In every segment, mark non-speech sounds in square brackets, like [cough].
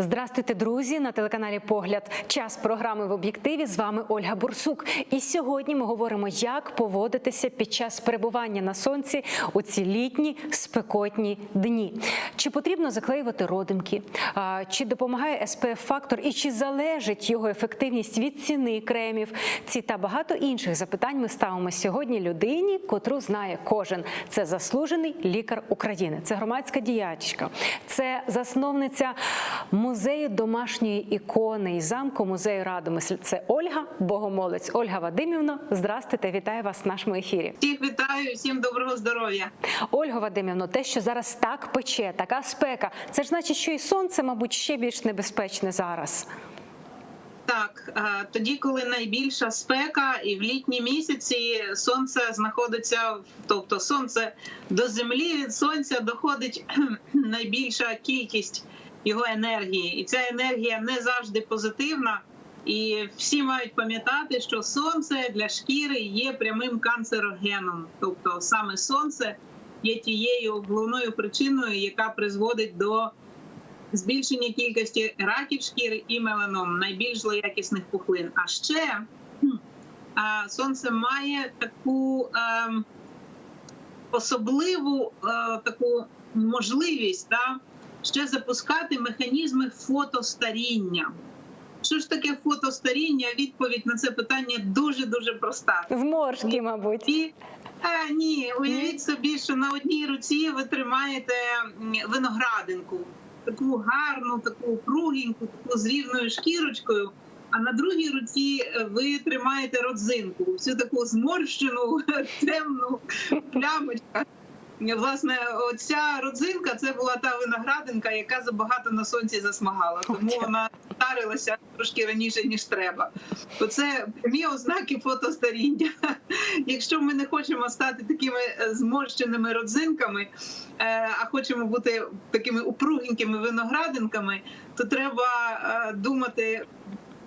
Здравствуйте, друзі! На телеканалі Погляд. Час програми в об'єктиві. З вами Ольга Бурсук. І сьогодні ми говоримо, як поводитися під час перебування на сонці у ці літні спекотні дні. Чи потрібно заклеювати родимки? Чи допомагає SPF фактор і чи залежить його ефективність від ціни кремів? Ці та багато інших запитань ми ставимо сьогодні людині, котру знає кожен. Це заслужений лікар України. Це громадська діячка, це засновниця музею домашньої ікони і замку музею Радомисль. Це Ольга Богомолець. Ольга Вадимівна, здрастуйте, вітаю вас в нашому ефірі. Всіх вітаю, всім доброго здоров'я. Ольга Вадимівна, те, що зараз так пече, така спека, це ж значить, що і сонце, мабуть, ще більш небезпечне зараз. Так, тоді, коли найбільша спека, і в літні місяці сонце знаходиться, тобто сонце до землі від сонця доходить [clears throat] найбільша кількість його енергії, і ця енергія не завжди позитивна. І всі мають пам'ятати, що сонце для шкіри є прямим канцерогеном, тобто саме сонце є тією головною причиною, яка призводить до збільшення кількості раків шкіри і меланом, найбільш злоякісних пухлин. А ще сонце має таку е, особливу е, таку можливість да, ще запускати механізми фотостаріння. Що ж таке фотостаріння? Відповідь на це питання дуже дуже проста. Зморшки, мабуть. І а, ні, уявіть собі, що на одній руці ви тримаєте виноградинку, таку гарну, таку кругленьку, таку з рівною шкірочкою. А на другій руці е, ви тримаєте родзинку, всю таку зморщену, [laughs] темну плямочку. Власне, оця родзинка це була та виноградинка, яка забагато на сонці засмагала, тому вона старилася трошки раніше ніж треба. Оце прямі ознаки фотостаріння. Якщо ми не хочемо стати такими зморщеними родзинками, е, а хочемо бути такими упругенькими виноградинками, то треба е, думати,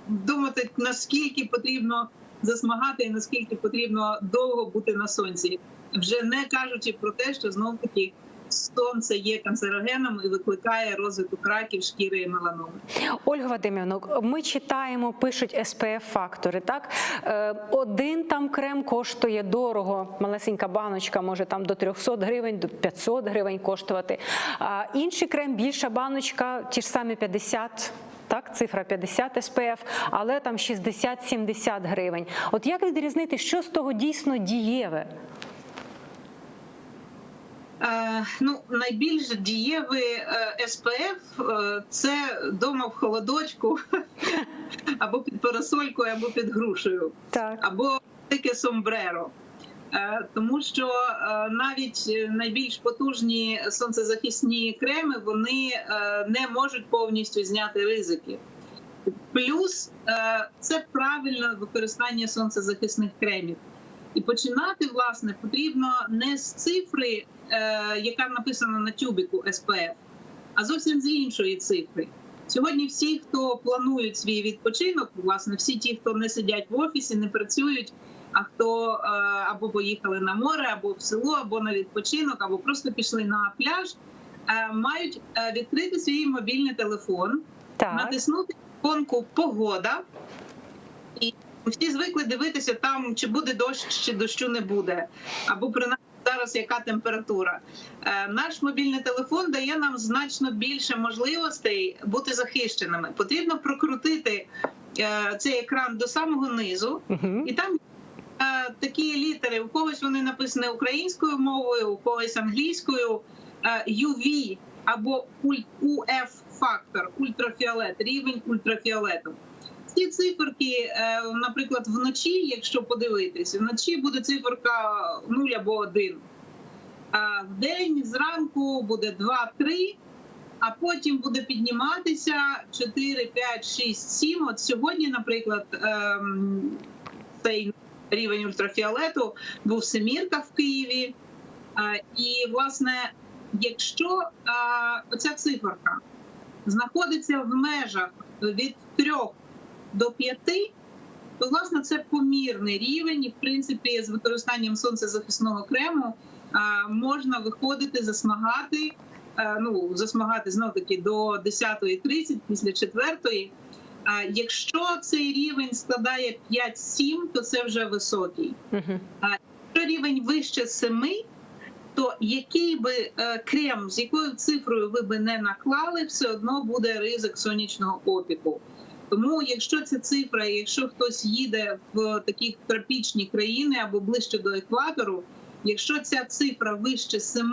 думати наскільки потрібно засмагати і наскільки потрібно довго бути на сонці, вже не кажучи про те, що знов таки сонце є канцерогеном і викликає розвиток раків, шкіри і меланоми. Ольга Вадимівна, ми читаємо, пишуть SPF фактори. Так Е, один там крем коштує дорого. Малесенька баночка може там до 300 гривень, до 500 гривень коштувати. А інший крем, більша баночка, ті ж самі 50 так, цифра 50 SPF, але там 60-70 гривень. От як відрізнити, що з того дійсно дієве? Е, ну, найбільш дієвий е, СПФ е, це дома в холодочку, [laughs] або під парасолькою, або під грушею, Так. або таке сомбреро. Е, Тому що е, навіть найбільш потужні сонцезахисні креми вони е, не можуть повністю зняти ризики. Плюс це правильне використання сонцезахисних кремів. І починати власне потрібно не з цифри, яка написана на тюбіку SPF, а зовсім з іншої цифри. Сьогодні всі, хто планують свій відпочинок, власне, всі ті, хто не сидять в офісі, не працюють, а хто е, або поїхали на море, або в село, або на відпочинок, або просто пішли на пляж, е, мають е, відкрити свій мобільний телефон, Так. натиснути іконку Погода. І всі звикли дивитися там, чи буде дощ, чи дощу не буде, або принаймні зараз яка температура. Наш мобільний телефон дає нам значно більше можливостей бути захищеними. Потрібно прокрутити цей екран до самого низу, і там такі літери. У когось вони написані українською мовою, у когось англійською. UV або UF фактор, ультрафіолет, рівень ультрафіолету. Ці циферки, е, наприклад, вночі, якщо подивитись, вночі буде циферка 0 або 1. А в день зранку буде 2-3, а потім буде підніматися 4, 5, 6, 7. От сьогодні, наприклад, ем, цей рівень ультрафіолету був семірка в Києві. Е, І, власне, якщо е, оця циферка знаходиться в межах від 3 до 5, то власне це помірний рівень, і в принципі з використанням сонцезахисного крему можна виходити, засмагати е, ну засмагати знов таки до 10.30, після 4.00. А якщо цей рівень складає 5-7, то це вже високий. Угу. Якщо рівень вище 7, то який би е, крем, з якою цифрою ви би не наклали, все одно буде ризик сонячного опіку. Тому, якщо ця цифра, якщо хтось їде в такі тропічні країни або ближче до екватору, якщо ця цифра вище 7,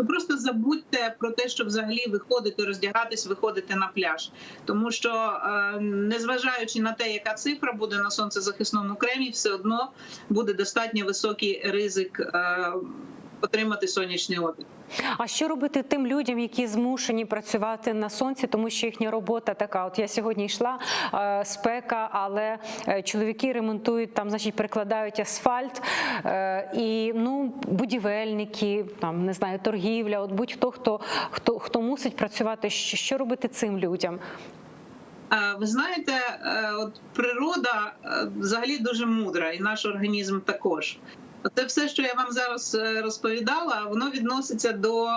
то просто забудьте про те, що взагалі виходити, роздягатись, виходити на пляж. Тому що, е, незважаючи на те, яка цифра буде на сонцезахисному кремі, все одно буде достатньо високий ризик е, отримати сонячний опік. А що робити тим людям, які змушені працювати на сонці, тому що їхня робота така? От я сьогодні йшла е, спека, але е, чоловіки ремонтують там, значить, перекладають асфальт, е, і ну будівельники, там не знаю, торгівля. От будь-хто хто хто хто мусить працювати. Що робити цим людям? Ви знаєте, е, от природа е, взагалі дуже мудра, і наш організм також. Це все, що я вам зараз е, розповідала, воно відноситься до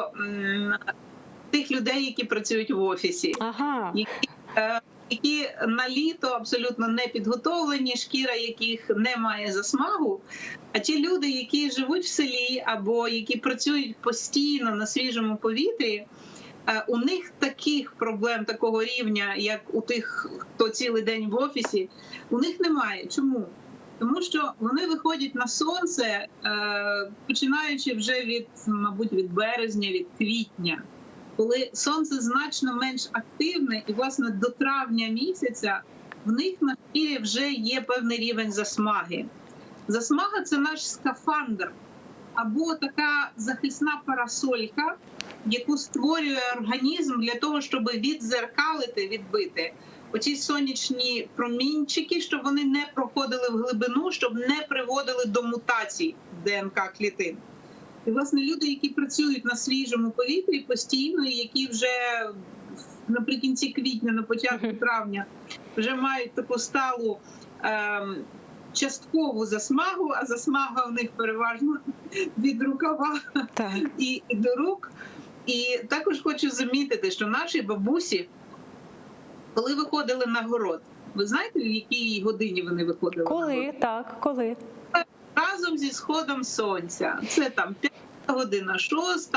тих людей, які працюють в офісі, Ага, які, які на літо абсолютно не підготовлені, шкіра яких не має засмагу. А ті люди, які живуть в селі або які працюють постійно на свіжому повітрі. Е, У них таких проблем такого рівня, як у тих, хто цілий день в офісі, у них немає. Чому? Тому що вони виходять на сонце, е, починаючи вже від, мабуть, від березня, від квітня, коли сонце значно менш активне, і власне до травня місяця в них на шкірі вже є певний рівень засмаги. Засмага це наш скафандр або така захисна парасолька, яку створює організм для того, щоб відзеркалити, відбити оці сонячні промінчики, щоб вони не проходили в глибину, щоб не приводили до мутацій ДНК клітин. І власне люди, які працюють на свіжому повітрі постійно, і які вже наприкінці квітня, на початку травня, вже мають таку сталу. Ем, Часткову засмагу, а засмага в них переважно [laughs] від рукава так. і до рук. І також хочу замітити, що наші бабусі, коли виходили на город, ви знаєте, в якій годині вони виходили? на Коли город? так, коли? Разом зі сходом сонця. Це там 5 година, 6,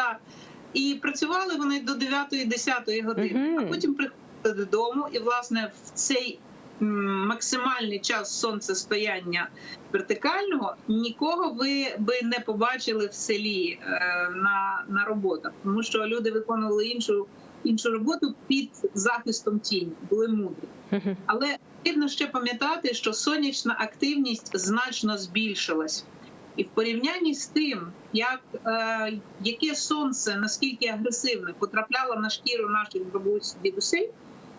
і працювали вони до 9-10 години, Мгм. а потім приходили додому, і власне в цей максимальний час сонцестояння вертикального нікого ви би не побачили в селі е, на, на роботах, тому що люди виконували іншу іншу роботу під захистом тіні, були мудрі. Але потрібно ще пам'ятати, що сонячна активність значно збільшилась. І в порівнянні з тим, як е, яке сонце наскільки агресивне потрапляло на шкіру наших бабусь дідусей,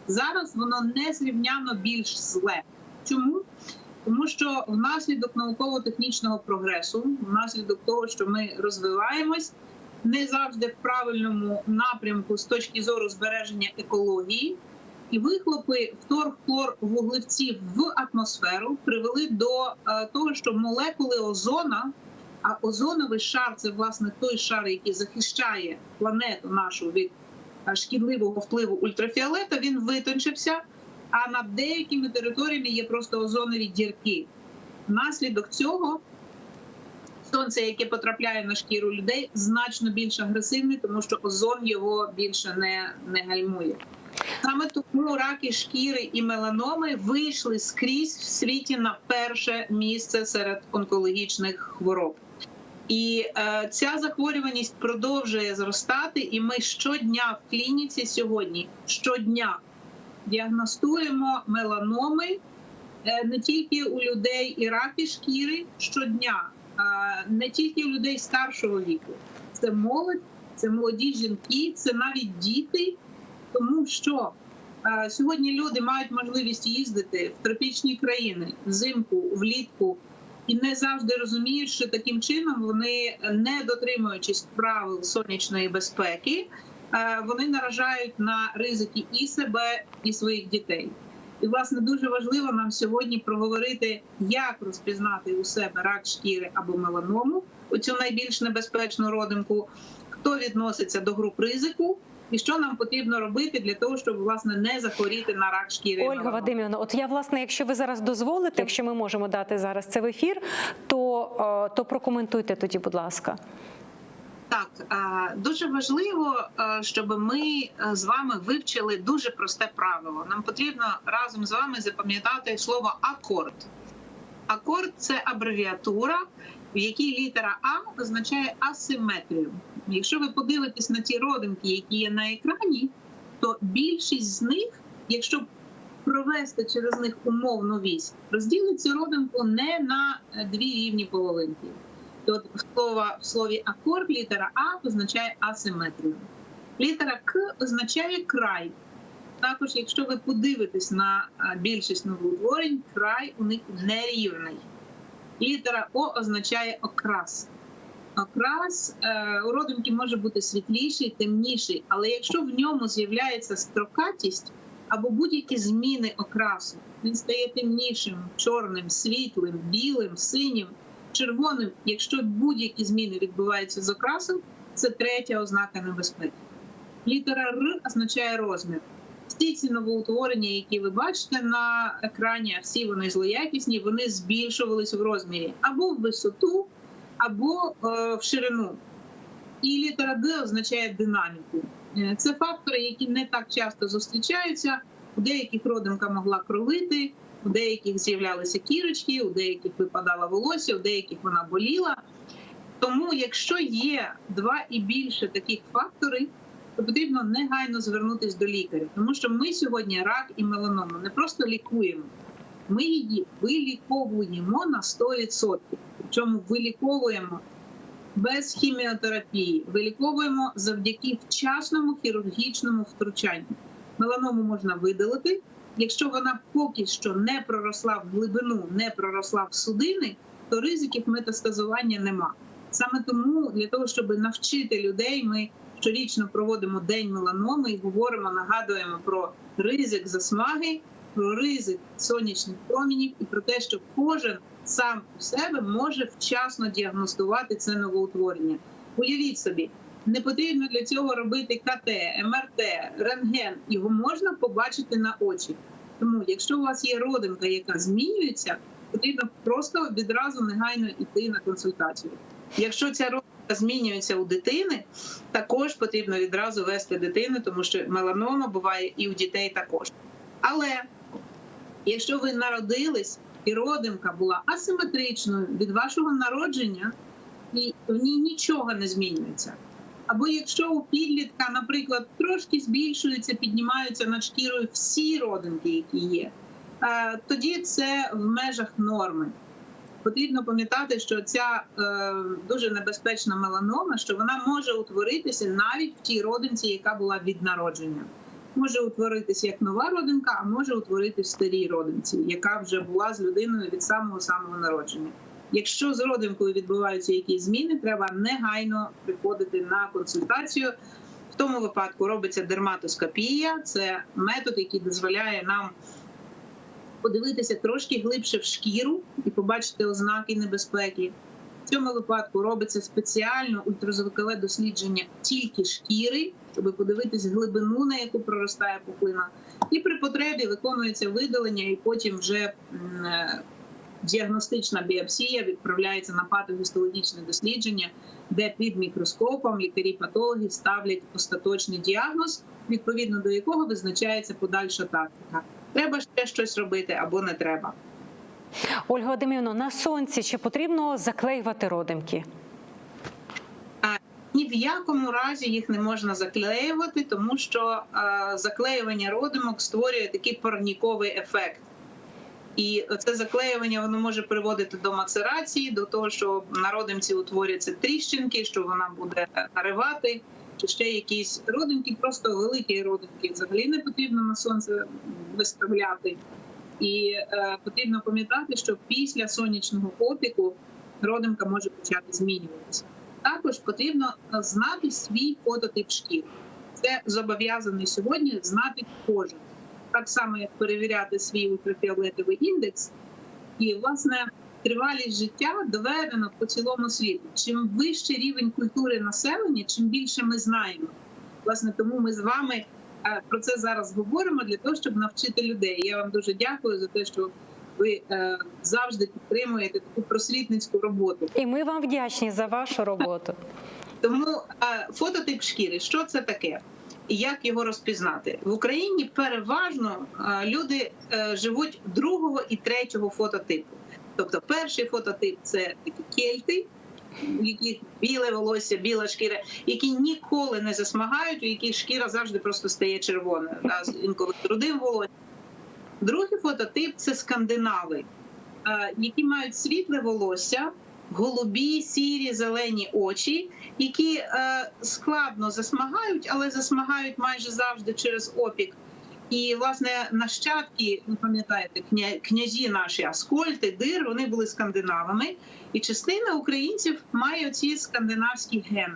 зараз воно незрівняно більш зле. Чому? Тому що внаслідок науково-технічного прогресу, внаслідок того, що ми розвиваємось не завжди в правильному напрямку з точки зору збереження екології, і вихлопи вторхлорвуглевців в атмосферу привели до е, того, що молекули озона, а озоновий шар це власне той шар, який захищає планету нашу від шкідливого впливу ультрафіолета, він витончився. А над деякими територіями є просто озонові дірки. Внаслідок цього сонце, яке потрапляє на шкіру людей, значно більш агресивне, тому що озон його більше не, не гальмує. Саме тому раки шкіри і меланоми вийшли скрізь в світі на перше місце серед онкологічних хвороб. І е, ця захворюваність продовжує зростати, і ми щодня в клініці сьогодні щодня діагностуємо меланоми е, не тільки у людей і раки шкіри щодня, е, не тільки у людей старшого віку. Це молодь, це молоді жінки, це навіть діти, тому що е, сьогодні люди мають можливість їздити в тропічні країни взимку, влітку. І не завжди розуміють, що таким чином вони, не дотримуючись правил сонячної безпеки, е, вони наражають на ризики і себе, і своїх дітей. І власне дуже важливо нам сьогодні проговорити, як розпізнати у себе рак шкіри або меланому, оцю найбільш небезпечну родинку. хто відноситься до груп ризику, і що нам потрібно робити для того, щоб власне не захворіти на рак шкіри. Ольга. Вадимівна, от я власне, якщо ви зараз дозволите, якщо ми можемо дати зараз це в ефір, то, е, то прокоментуйте тоді, будь ласка. Так, е, дуже важливо, е, щоб ми з вами вивчили дуже просте правило. Нам потрібно разом з вами запам'ятати слово акорд. Акорд це абревіатура, в якій літера А означає асиметрію. Якщо ви подивитесь на ті родинки, які є на екрані, то більшість з них, якщо провести через них умовну вісь, розділить цю родинку не на е, дві рівні половинки. От в слові акорд літера А означає асиметрію. Літера К означає край. Також, якщо ви подивитесь на а, більшість новоутворень, край у них нерівний. Літера О означає окрас. Окрас е, у родинки може бути світліший, темніший, але якщо в ньому з'являється строкатість або будь-які зміни окрасу, він стає темнішим, чорним, світлим, білим, синім, червоним. Якщо будь-які зміни відбуваються з окрасом, це третя ознака небезпеки. Літера Р означає розмір. Всі ці новоутворення, які ви бачите на екрані, всі вони злоякісні, вони збільшувались в розмірі або в висоту, або е, в ширину. І літера Д означає динаміку. Е, Це фактори, які не так часто зустрічаються. У деяких родинка могла кровити, у деяких з'являлися кірочки, у деяких випадало волосся, у деяких вона боліла. Тому, якщо є два і більше таких факторів, то потрібно негайно звернутися до лікаря, тому що ми сьогодні рак і меланому не просто лікуємо, ми її виліковуємо на 100%. Причому виліковуємо без хіміотерапії, виліковуємо завдяки вчасному хірургічному втручанню. Меланому можна видалити. Якщо вона поки що не проросла в глибину, не проросла в судини, то ризиків метастазування нема. Саме тому для того, щоб навчити людей, ми щорічно проводимо день меланоми і говоримо, нагадуємо про ризик засмаги, про ризик сонячних промінів і про те, що кожен сам у себе може вчасно діагностувати це новоутворення. Уявіть собі, не потрібно для цього робити КТ, МРТ, рентген. Його можна побачити на очі. Тому, якщо у вас є родинка, яка змінюється, потрібно просто відразу негайно йти на консультацію. Якщо ця родинка змінюється у дитини, також потрібно відразу вести дитину, тому що меланома буває і у дітей також. Але якщо ви народились і родинка була асиметричною від вашого народження, і в ній нічого не змінюється. Або якщо у підлітка, наприклад, трошки збільшуються, піднімаються над шкірою всі родинки, які є, е, тоді це в межах норми. Потрібно пам'ятати, що ця е, дуже небезпечна меланома, що вона може утворитися навіть в тій родинці, яка була від народження. Може утворитися як нова родинка, а може утворитися в старій родинці, яка вже була з людиною від самого самого народження. Якщо з родинкою відбуваються якісь зміни, треба негайно приходити на консультацію. В тому випадку робиться дерматоскопія. Це метод, який дозволяє нам подивитися трошки глибше в шкіру і побачити ознаки небезпеки. В цьому випадку робиться спеціально ультразвукове дослідження тільки шкіри, щоб подивитися глибину, на яку проростає пухлина. І при потребі виконується видалення, і потім вже е, діагностична біопсія відправляється на патогістологічне дослідження, де під мікроскопом лікарі-патологи ставлять остаточний діагноз, відповідно до якого визначається подальша тактика. Треба ще щось робити або не треба. Ольга Вадимівна, на сонці чи потрібно заклеювати родимки? Ні в якому разі їх не можна заклеювати, тому що заклеювання родимок створює такий парніковий ефект. І це заклеювання воно може приводити до мацерації, до того, що на родимці утворяться тріщинки, що вона буде наривати, чи ще якісь родинки, просто великі родинки взагалі не потрібно на сонце виставляти. І е, потрібно пам'ятати, що після сонячного опіку родинка може почати змінюватися. Також потрібно знати свій фототип шкіри. Це зобов'язаний сьогодні знати кожен. Так само, як перевіряти свій ультрафіолетовий індекс. І, власне, тривалість життя доведено по цілому світу. Чим вищий рівень культури населення, чим більше ми знаємо. Власне, тому ми з вами е, про це зараз говоримо для того, щоб навчити людей. Я вам дуже дякую за те, що ви е, завжди підтримуєте таку просвітницьку роботу. І ми вам вдячні за вашу роботу. Тому е, фототип шкіри, що це таке? І як його розпізнати в Україні? Переважно е, люди е, живуть другого і третього фототипу. Тобто, перший фототип це такі кельти, у яких біле волосся, біла шкіра, які ніколи не засмагають, у яких шкіра завжди просто стає червоною, інколи з рудим волоссям. Другий фототип це скандинави, які мають світле волосся, голубі, сірі, зелені очі, які е, складно засмагають, але засмагають майже завжди через опік. І власне нащадки, ви пам'ятаєте, кня- князі наші Аскольд і Дир, вони були скандинавами, і частина українців має ці скандинавські гени.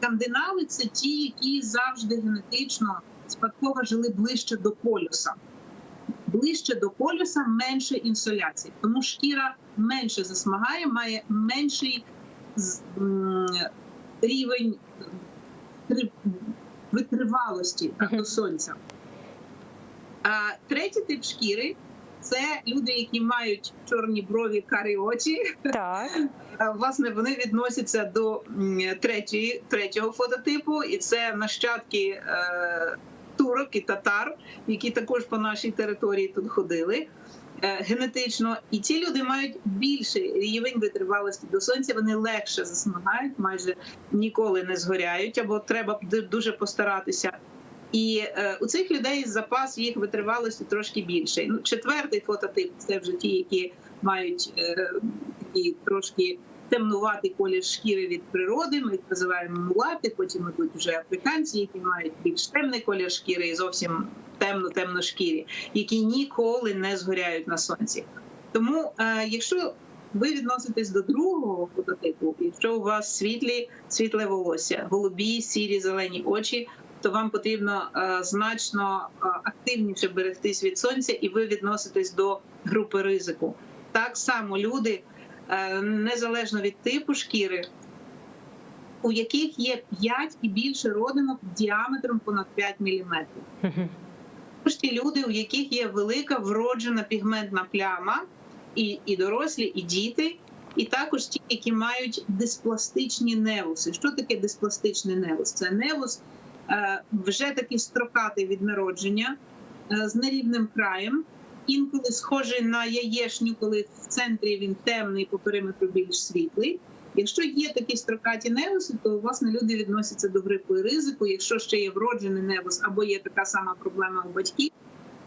Скандинави це ті, які завжди генетично спадково жили ближче до полюса. Ближче до полюса менше інсоляції, тому шкіра менше засмагає, має менший рівень витривалості до сонця. А третій тип шкіри це люди, які мають чорні брові, карі очі. Так. Власне, вони відносяться до третьої, третього фототипу, і це нащадки е, турок і татар, які також по нашій території тут ходили. е, Генетично, і ці люди мають більший рівень витривалості до сонця. Вони легше засмагають, майже ніколи не згоряють, або треба дуже постаратися. І е, у цих людей запас їх витривалості трошки більший. Ну, четвертий фототип це вже ті, які мають е, трошки темнуватий колір шкіри від природи. Ми їх називаємо мулати. Потім ідуть вже африканці, які мають більш темний колір шкіри і зовсім темно-темно шкірі, які ніколи не згоряють на сонці. Тому, е, якщо ви відноситесь до другого фототипу, якщо у вас світлі світле волосся, голубі, сірі, зелені очі, то вам потрібно е, значно е, активніше берегтись від сонця, і ви відноситесь до групи ризику. Так само люди, е, незалежно від типу шкіри, у яких є 5 і більше родинок діаметром понад 5 мм. Також ті люди, у яких є велика вроджена пігментна пляма, і, і дорослі, і діти, і також ті, які мають диспластичні невуси. Що таке диспластичний невус? Це невус вже такий строкатий від народження е, з нерівним краєм, інколи схожий на яєшню, коли в центрі він темний, по периметру більш світлий. Якщо є такі строкаті невуси, то власне люди відносяться до грипу і ризику. Якщо ще є вроджений невус або є така сама проблема у батьків,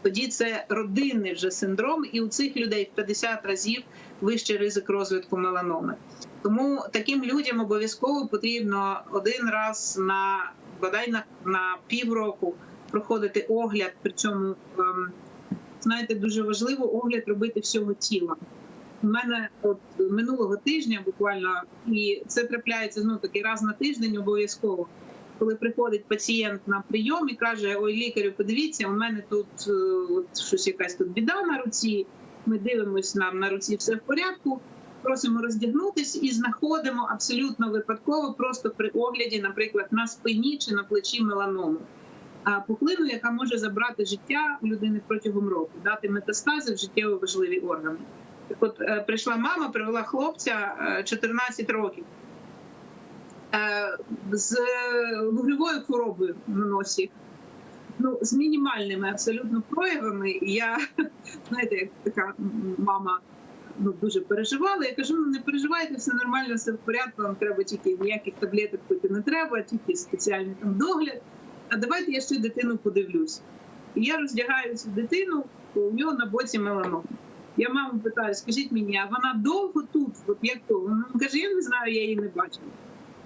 тоді це родинний вже синдром, і у цих людей в 50 разів вищий ризик розвитку меланоми. Тому таким людям обов'язково потрібно один раз на бодай на, на півроку проходити огляд. Причому ем, знаєте, дуже важливо огляд робити всього тіла. У мене от минулого тижня буквально, і це трапляється ну таки раз на тиждень обов'язково. Коли приходить пацієнт на прийом і каже: Ой, лікарю, подивіться, у мене тут е, от щось якась тут біда на руці. Ми дивимося нам на руці, все в порядку. Просимо роздягнутись і знаходимо абсолютно випадково, просто при огляді, наприклад, на спині чи на плечі меланому. А пухлину, яка може забрати життя у людини протягом року, дати метастази в життєво важливі органи. Так от е, прийшла мама, привела хлопця е, 14 років е, з вуглевою хворобою на носі. Ну, з мінімальними абсолютно проявами. Я, [laughs] знаєте, як така мама ну, дуже переживала. Я кажу: ну не переживайте, все нормально, все в порядку, вам треба тільки ніяких таблеток пити не треба, тільки спеціальний там догляд. А давайте я ще дитину подивлюсь. І я роздягаю цю дитину, у нього на боці меланом. Я маму питаю, скажіть мені, а вона довго тут? От як то? Вона каже, я не знаю, я її не бачила.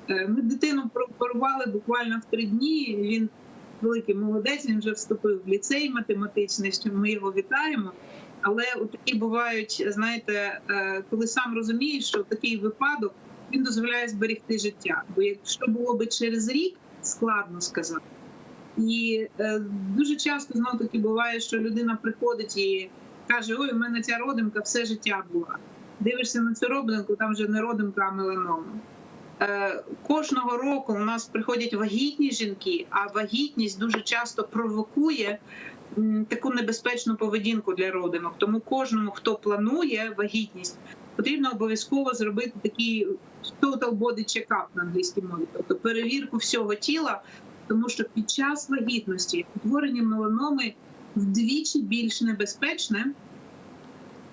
Е, Ми дитину порвали буквально в три дні. Він великий молодець, він вже вступив в ліцей математичний, що ми його вітаємо. Але от такі бувають, знаєте, е, коли сам розумієш, що такий випадок він дозволяє зберегти життя. Бо якщо було би через рік, складно сказати. І е, дуже часто знов таки буває, що людина приходить і каже: Ой, у мене ця родинка все життя була. дивишся на цю родинку, там вже не родинка, а меланома. Е, Кожного року у нас приходять вагітні жінки, а вагітність дуже часто провокує таку небезпечну поведінку для родинок. Тому кожному, хто планує вагітність, потрібно обов'язково зробити такий total body check-up на англійській мові, тобто перевірку всього тіла, тому що під час вагітності утворення меланоми вдвічі більш небезпечне.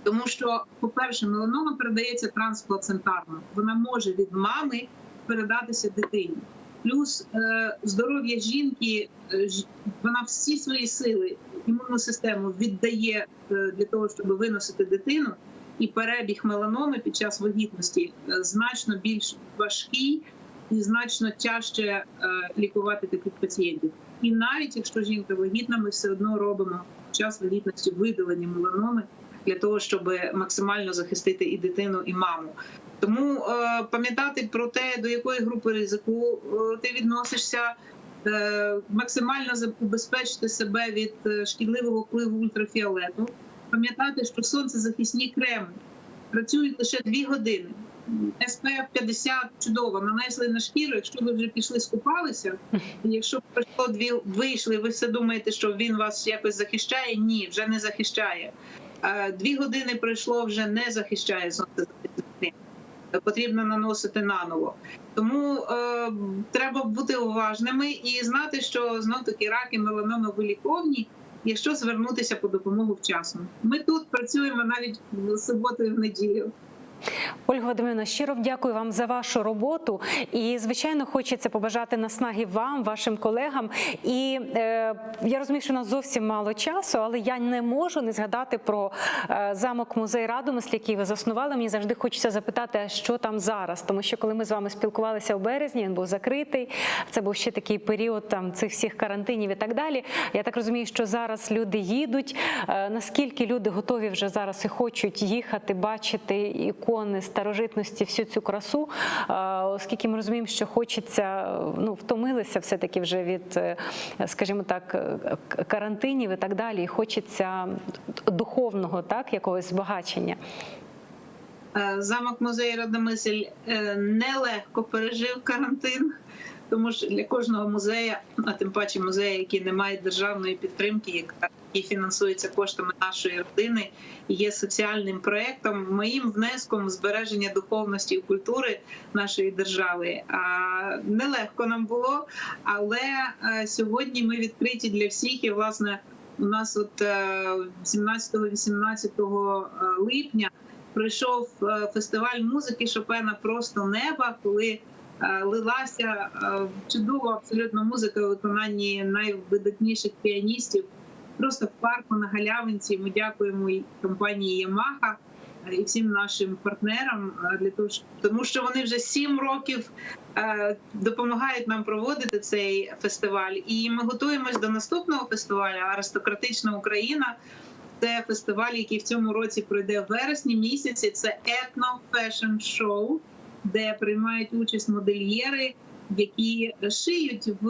Тому що, по-перше, меланома передається трансплацентарно. Вона може від мами передатися дитині. Плюс е, здоров'я жінки, е, вона всі свої сили, імунну систему віддає е, для того, щоб виносити дитину. І перебіг меланоми під час вагітності значно більш важкий і значно тяжче лікувати таких пацієнтів. І навіть якщо жінка вагітна, ми все одно робимо під час вагітності видалення меланоми для того, щоб максимально захистити і дитину, і маму. Тому е, пам'ятати про те, до якої групи ризику е, ти відносишся, е, максимально забезпечити себе від шкідливого впливу ультрафіолету, пам'ятати, що сонцезахисні креми працюють лише 2 години. SPF 50 чудово, нанесли на шкіру. Якщо ви вже пішли скупалися, якщо пройшло дві вийшли, ви все думаєте, що він вас якось захищає? Ні, вже не захищає. Дві години пройшло, вже не захищає крем. Потрібно наносити наново. Тому е, треба бути уважними і знати, що знов таки раки меланоми виліковні, якщо звернутися по допомогу вчасно. Ми тут працюємо навіть в суботу і в неділю. Ольга Вадимівна, щиро дякую вам за вашу роботу. І звичайно, хочеться побажати наснаги вам, вашим колегам. І е, я розумію, що у нас зовсім мало часу, але я не можу не згадати про е, замок музей Радомисль, який ви заснували. Мені завжди хочеться запитати, що там зараз. Тому що коли ми з вами спілкувалися в березні, він був закритий. Це був ще такий період там цих всіх карантинів і так далі. Я так розумію, що зараз люди їдуть. Е, наскільки люди готові вже зараз і хочуть їхати, бачити ікони старожитності, всю цю красу, оскільки ми розуміємо, що хочеться, ну втомилися все таки вже від, е, скажімо так, е, карантинів і так далі. І хочеться духовного, так, якогось збагачення. Е, Замок музею Радомисль е, нелегко пережив карантин, тому що для кожного музею, а тим паче музею, який не має державної підтримки, яка який фінансується коштами нашої родини, є соціальним проектом, моїм внеском в збереження духовності і культури нашої держави. А нелегко нам було, але е, сьогодні ми відкриті для всіх і власне. У нас от е, 17-18 липня пройшов е, фестиваль музики Шопена Просто неба, коли е, лилася е, чудова абсолютно музика у виконанні найвидатніших піаністів. Просто в парку на галявинці. Ми дякуємо і компанії Ямаха і всім нашим партнерам е, для того, тому що вони вже сім років е, допомагають нам проводити цей фестиваль. І ми готуємось до наступного фестивалю Аристократична Україна. Це фестиваль, який в цьому році пройде в вересні місяці. Це етно фешн шоу, де приймають участь модельєри, які шиють в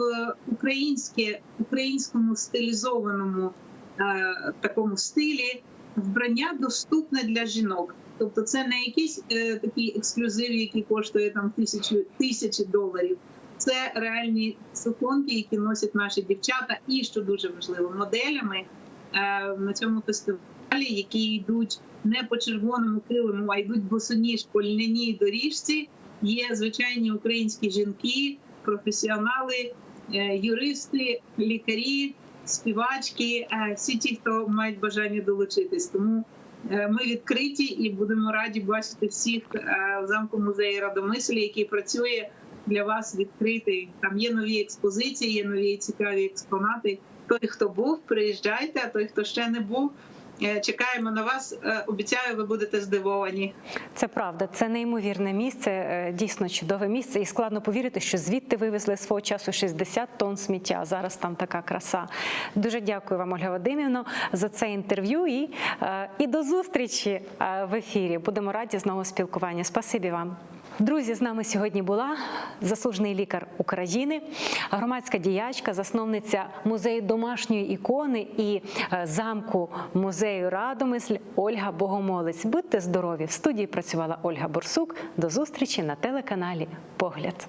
українське українському стилізованому е, такому стилі вбрання доступне для жінок. Тобто, це не якийсь е, такий ексклюзив, який коштує там тисячу тисячі доларів. Це реальні суконки, які носять наші дівчата, і що дуже важливо, моделями е, на цьому фестивалі, які йдуть не по червоному килиму, а йдуть босоніж по льняній доріжці. Є звичайні українські жінки, професіонали, е, юристи, лікарі, співачки, е, всі ті, хто мають бажання долучитись. Тому е, ми відкриті і будемо раді бачити всіх в замку музею Радомислі, який працює для вас відкритий. Там є нові експозиції, є нові цікаві експонати. Той, хто був, приїжджайте, а той, хто ще не був, чекаємо на вас. Е, Обіцяю, ви будете здивовані. Це правда, це неймовірне місце, е, дійсно чудове місце, і складно повірити, що звідти вивезли свого часу 60 тонн сміття. Зараз там така краса. Дуже дякую вам, Ольга Вадимівна, за це інтерв'ю і, е, і до зустрічі е, в ефірі. Будемо раді знову спілкування. Спасибі вам. Друзі, з нами сьогодні була заслужений лікар України, громадська діячка, засновниця музею домашньої ікони і е, замку музею. Радомисль Ольга Богомолець. Будьте здорові! В студії працювала Ольга Борсук. До зустрічі на телеканалі Погляд.